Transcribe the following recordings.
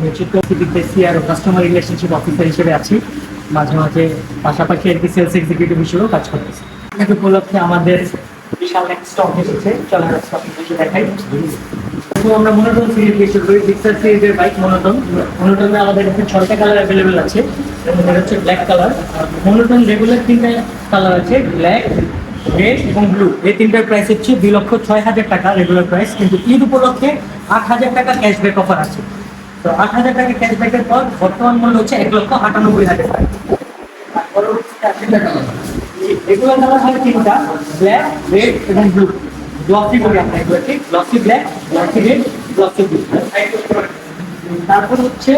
আমি ও customer relationship officer হিসেবে আছি। মাঝে মাঝে পাশাপাশি কি সেলস এক্সিকিউটিভ হিসেবেও কাজ করতেছি। এই উপলক্ষে আমাদের বিশাল এক স্টক এসেছে। চলেন স্টক দেখাই। প্রথমে আমরা মনোটন সিরিজ শুরু করি। ডিক্সার সিরিজের বাইক মনোটন। মনোটনে আমাদের কাছে ছয়টা কালার অ্যাভেলেবেল আছে। মধ্যে হচ্ছে ব্ল্যাক কালার মনোটন রেগুলার তিনটা কালার আছে। ব্ল্যাক রেড এবং ব্লু এই তিনটার প্রাইস হচ্ছে দুই লক্ষ ছয় হাজার টাকা রেগুলার প্রাইস কিন্তু ঈদ উপলক্ষে আট হাজার টাকা ক্যাশব্যাক অফার আছে। তো আট হাজার টাকা ক্যাশব্যাকের পর বর্তমান মূল্য হচ্ছে এক লক্ষ আটানব্বই হাজার টাকা। কালার হয় তিনটা ব্ল্যাক রেড এবং ব্লু গ্লসি গ্লসি ব্ল্যাক তারপর হচ্ছে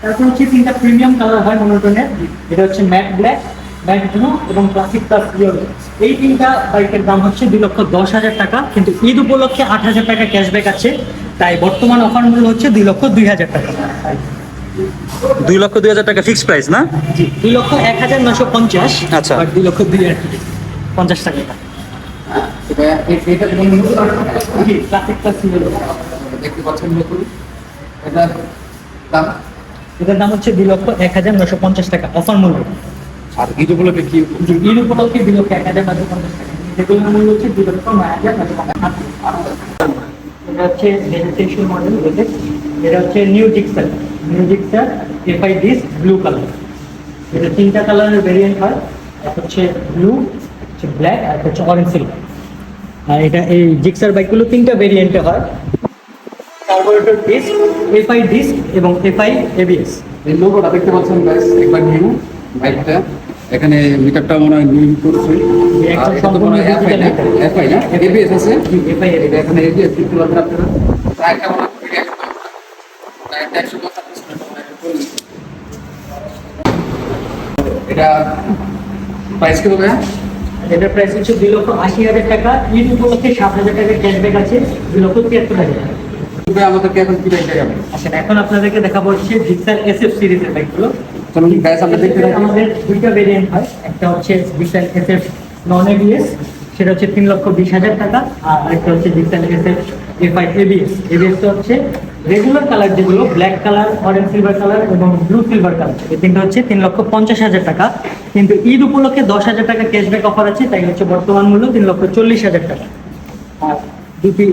তারপর হচ্ছে তিনটা প্রিমিয়াম কালার হয় এটা হচ্ছে ব্ল্যাক এবং ক্লাসিক এই তিনটা বাইকের দাম হচ্ছে দুই লক্ষ দশ হাজার টাকা, কিন্তু ঈদ উপলক্ষে আট হাজার টাকা ক্যাশব্যাক আছে। তাই বর্তমান অফার মূল্য হচ্ছে দুই লক্ষ দুই হাজার টাকা। দুই লক্ষ দুই হাজার টাকা ফিক্সড প্রাইস না? জি দুই লক্ষ এক হাজার নশো পঞ্চাশ আচ্ছা। আর দুই লক্ষ দুই হাজার পঞ্চাশ টাকা। এটার দাম এটার দাম হচ্ছে দুই লক্ষ এক হাজার নশো পঞ্চাশ টাকা অফার মূল্য। আর ঈদ উপলক্ষে কি? ঈদ উপলক্ষে দুই লক্ষ এক হাজার নশো পঞ্চাশ টাকা। মূল্য হচ্ছে দুই লক্ষ নয় হাজার নশো পঞ্চাশ এটা হচ্ছে ভেজিটেশন মডেল দেখে এটা হচ্ছে new Gixxer new Gixxer FI disc blue colour এটা তিনটা কালারের ভেরিয়েন্ট হয়। এক হচ্ছে ব্লু হচ্ছে ব্ল্যাক আর হচ্ছে অরেঞ্জ সিলভার আর এটা এই জিক্সার বাইকগুলো তিনটা ভেরিয়েন্টে হয়। কার্বোরেটর ডিস্ক এফআই ডিস্ক এবং এফআই এবিএস এই লোগোটা দেখতে পাচ্ছেন গাইস একবার নিউ বাইকটা এখানে মিটারটা মনে হয় নিউ করছে। আর এটা তো মনে হয় এফআই না? এফআই না? এবিএস আছে? এফআই এটা এখানে এবিএস দেখতে পাচ্ছেন আপনারা। এটা প্রাইস এটার প্রাইস হচ্ছে দুই লক্ষ আশি হাজার টাকা। ঈদ উপলক্ষে সাত হাজার ক্যাশব্যাক আছে। দুই লক্ষ তিয়াত্তর হাজার টাকা। আমাদেরকে এখন কি বাইক দেখাবেন? আচ্ছা এখন আপনাদেরকে দেখাবো হচ্ছে জিক্সার এসএফ সিরিজের বাইকগুলো চলুন গাইস আমরা দেখতে থাকি। আমাদের দুইটা ভেরিয়েন্ট হয়। একটা হচ্ছে জিক্সার এসএফ নন এবিএস সেটা হচ্ছে তিন লক্ষ বিশ হাজার টাকা আর আরেকটা হচ্ছে জিক্সার এসএফ এফআই এবিএস এবিএসটা হচ্ছে রেগুলার কালার যেগুলো black colour orange silver colour এবং ব্লু সিলভার কালার এই তিনটা হচ্ছে তিন লক্ষ পঞ্চাশ হাজার টাকা। কিন্তু ঈদ উপলক্ষে দশ হাজার টাকা ক্যাশব্যাক অফার আছে তাই হচ্ছে বর্তমান মূল্য তিন লক্ষ চল্লিশ হাজার টাকা। আর দুটি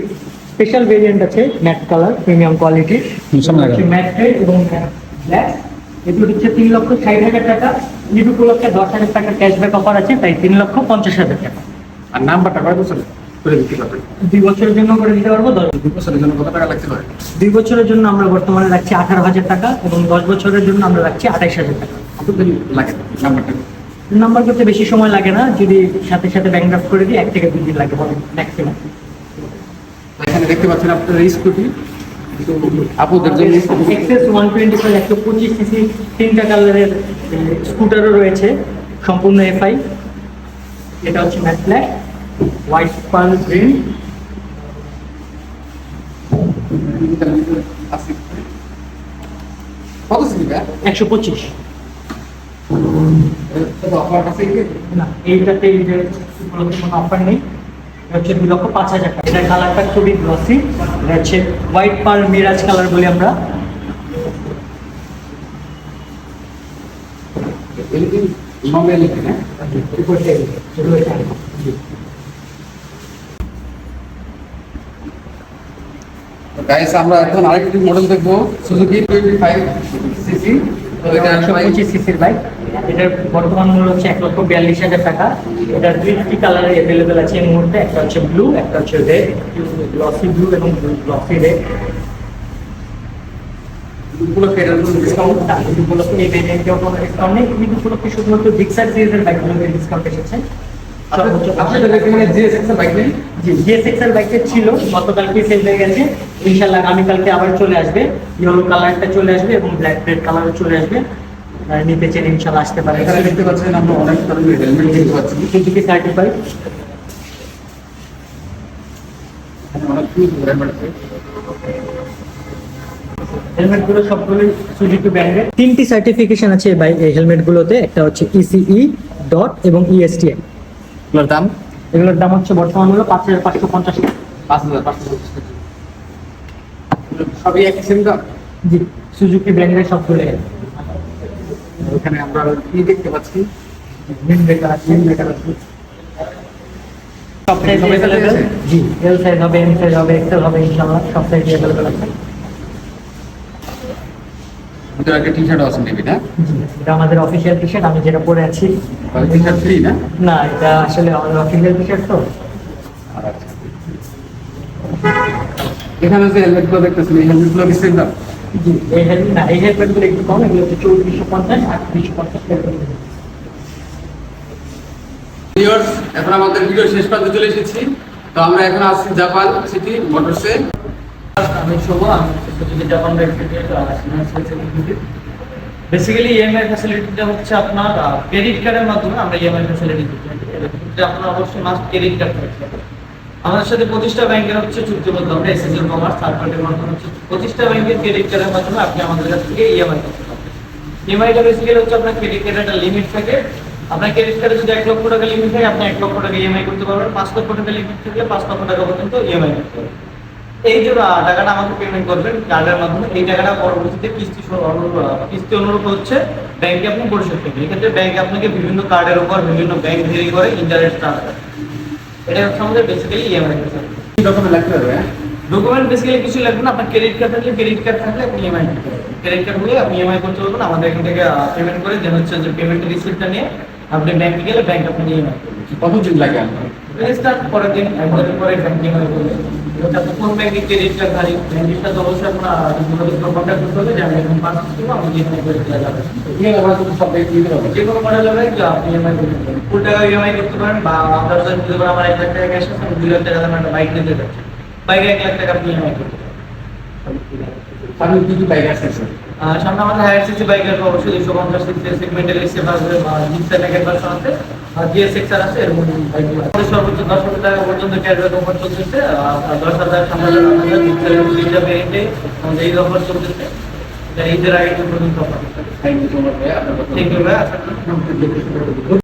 স্পেশাল ভেরিয়েন্ট আছে ম্যাট কালার প্রিমিয়াম লাগাও। ম্যাট রেড এবং ব্ল্যাক এগুলো হচ্ছে তিন লক্ষ ষাট হাজার টাকা। ঈদ উপলক্ষে দশ হাজার টাকা ক্যাশব্যাক অফার আছে তাই তিন লক্ষ পঞ্চাশ হাজার টাকা। আর নাম্বারটা কয় বছর করে দিতে পারবেন দুই বছরের জন্য করে দিতে পারব দশ দুই বছরের জন্য কত টাকা লাগতে পারে? দুই বছরের জন্য আমরা বর্তমানে রাখছি আঠারো হাজার টাকা এবং দশ বছরের জন্য আমরা রাখছি আঠাইশ হাজার টাকা। কতদিন লাগে নাম্বারটা? নাম্বার করতে বেশি সময় লাগে না যদি সাথে সাথে ব্যাংক ড্রাফট করে দিই এক থেকে দুই দিন লাগে ম্যাক্সিমাম এখানে দেখতে পাচ্ছেন আপনার স্কুটি আপুদের জন্য। এক্সেস ওয়ান টোয়েন্টি ফাইভ একশো পঁচিশ সিসি তিনটা কালারের স্কুটারও রয়েছে সম্পূর্ণ এফআই এটা হচ্ছে matte black white pearl green. কত একশো পঁচিশ। না এইটাতে এই যে কোনো অফার নেই। হচ্ছে দুই লক্ষ পাঁচ হাজার টাকা। এটা কালারটা খুবই গ্লসি এটা হচ্ছে হোয়াইট পার্ল মিরাজ কালার বলি আমরা। আমরা এখন আরেকটি মডেল দেখব। সুজুকি 25 সিসি তো এটা একশো পঁচিশ সিসির বাইক। এটার বর্তমান মূল্য হচ্ছে এক লক্ষ বিয়াল্লিশ হাজার টাকা। এটার দুইটি কালার অ্যাভেলেবেল আছে এই মুহূর্তে। একটা হচ্ছে ব্লু একটা হচ্ছে রেড গ্লসি ব্লু এবং গ্লসি রেড উপলক্ষে এটার জন্য ডিসকাউন্ট উপলক্ষে এই ভেরিয়েন্টেও কোনো ডিসকাউন্ট নেই। কিন্তু উপলক্ষে শুধুমাত্র ডিক্সার সিরিজের বাইকগুলোতে ডিসকাউন্ট এসেছে। ছিল গতকালকে সেল হয়ে গেছে। ইনশাল্লাহ আগামীকালকে আবার চলে আসবে। ইয়েলো কালারটা চলে আসবে এবং ব্ল্যাক রেড কালারও চলে আসবে। নিতে ইনশাল্লাহ আসতে পারে এখানে দেখতে পাচ্ছেন আমরা অনেক ধরনের হেলমেট দেখতে পাচ্ছি। সার্টিফাইড সবগুলো সুজুকি ব্র্যান্ডের তিনটি সার্টিফিকেশন আছে এই একটা হচ্ছে ইসিই ডট এবং E ইএসটিএম এগুলোর দাম? এগুলোর দাম হচ্ছে বর্তমান মূল্য পাঁচ হাজার পাঁচশো পঞ্চাশ পাঁচ হাজার পাঁচশো পঞ্চাশ টাকা। সবই একই সেম দাম জি সুজুকি ব্র্যান্ডের সবগুলো ওখানে আমরা কি দেখতে পাচ্ছি? মিন ব্রেকার আছে মিন ব্রেকার আছে। সব সাইজ সব অ্যাভেলেবেল জি এল সাইজ হবে এম সাইজ হবে এক্সেল হবে ইনশাআল্লাহ সব সাইজ অ্যাভেলেবেল আছে। ভিতরে একটা টি শার্ট আছে মেবি না? এটা আমাদের অফিসিয়াল টি শার্ট আমি যেটা পরে আছি। টি শার্ট ফ্রি না? না এটা আসলে আমাদের অফিসিয়াল টি শার্ট তো। আচ্ছা। এখানে যে হেলমেটগুলো দেখতেছেন এই হেলমেটগুলো কিসের দাম জি এই হেলমেট না এই হেলমেটগুলো একটু কম এগুলো হচ্ছে চৌত্রিশশো পঞ্চাশ আটত্রিশশো পঞ্চাশ এখন আমাদের ভিডিও শেষ প্রান্তে চলে এসেছি। তো আমরা এখন আসছি জাপান সিটি মোটরসে বেসিক্যালি ইএমআই ফ্যাসিলিটিটা হচ্ছে আপনার ক্রেডিট কার্ডের মাধ্যমে আমরা ইএমআই ফ্যাসিলিটি দিচ্ছি আপনার অবশ্যই মাস্ট ক্রেডিট কার্ড আমাদের সাথে প্রতিষ্ঠা ব্যাংকের হচ্ছে চুক্তিবদ্ধ আমরা এসএসএল কমার্স থার্ড পার্টির মাধ্যমে প্রতিষ্ঠা ব্যাংকের ক্রেডিট কার্ডের মাধ্যমে আপনি আমাদের কাছ থেকে ইএমআই করতে পারবেন। ইএমআইটা বেসিক্যালি হচ্ছে আপনার ক্রেডিট কার্ডের একটা লিমিট থাকে। আপনার ক্রেডিট কার্ডে যদি এক লক্ষ টাকা লিমিট থাকে, আপনি এক লক্ষ টাকা ইএমআই করতে পারবেন। পাঁচ লক্ষ টাকা লিমিট থাকলে পাঁচ লক্ষ টাকা পর্যন্ত ইএমআই করতে পারবেন। এই যে টাকাটা আমাকে পেমেন্ট করবেন কার্ডের মাধ্যমে এই টাকাটা পরবর্তীতে কিস্তি কিস্তি অনুরূপ হচ্ছে ব্যাংকে আপনি পরিশোধ করবেন। এক্ষেত্রে ব্যাংক আপনাকে বিভিন্ন কার্ডের উপর বিভিন্ন ব্যাংক ভেরি করে ইন্টারেস্ট চার্জ এটা হচ্ছে আমাদের বেসিক্যালি ইএমআই ডকুমেন্ট লাগতে হবে? ডকুমেন্ট বেসিক্যালি কিছু লাগবে না আপনার ক্রেডিট কার্ড থাকলে ক্রেডিট কার্ড থাকলে আপনি ইএমআই ক্রেডিট কার্ড হলে আপনি ইএমআই করতে পারবেন আমাদের এখান থেকে পেমেন্ট করে দেন হচ্ছে যে পেমেন্টের রিসিপ্টটা নিয়ে আপনি ব্যাংকে গেলে ব্যাংক আপনি ইএমআই কতদিন লাগে আপনার? রেজিস্টার পরের দিন একদিনের পরে ব্যাংকিং হয়ে এটা তো কোন ব্যাংকে ক্রেডিট কার্ড ধারী তো অবশ্যই আপনার যোগাযোগ কন্ট্যাক্ট করতে হবে যে আমি এখন পাঁচ কিলো আমি ইএমআই করে দেওয়া যাবে এখানে আমরা কিন্তু সব ব্যাংক নিতে পারব যে কোনো মডেল হবে আপনি ইএমআই করতে পারেন। ফুল টাকা ইএমআই করতে পারেন বা আপনার যদি আমার এক লাখ টাকা ক্যাশ আছে আমি দুই লাখ টাকা দামের একটা বাইক নিতে বাইকে এক লাখ টাকা আপনি ইএমআই করতে পারেন। কি কি বাইক আছে সামনে আমাদের হায়ার সিসি বাইকের অবশ্যই দুশো পঞ্চাশ সিসি সেগমেন্টের এসে বা জিক্সার এক ভার্সন আছে। আর জিএসএক্স আর আছে এরকম সর্বোচ্চ দশ হাজার টাকা পর্যন্ত ক্যাশব্যাক অফার চলতেছে দশ হাজার সাত হাজার আট হাজার দুইটা ভেরিয়েন্টে আমাদের এই অফার চলতেছে ঈদের আগে পর্যন্ত offer thank you so much ভাই থ্যাংক ইউ ভাই আচ্ছা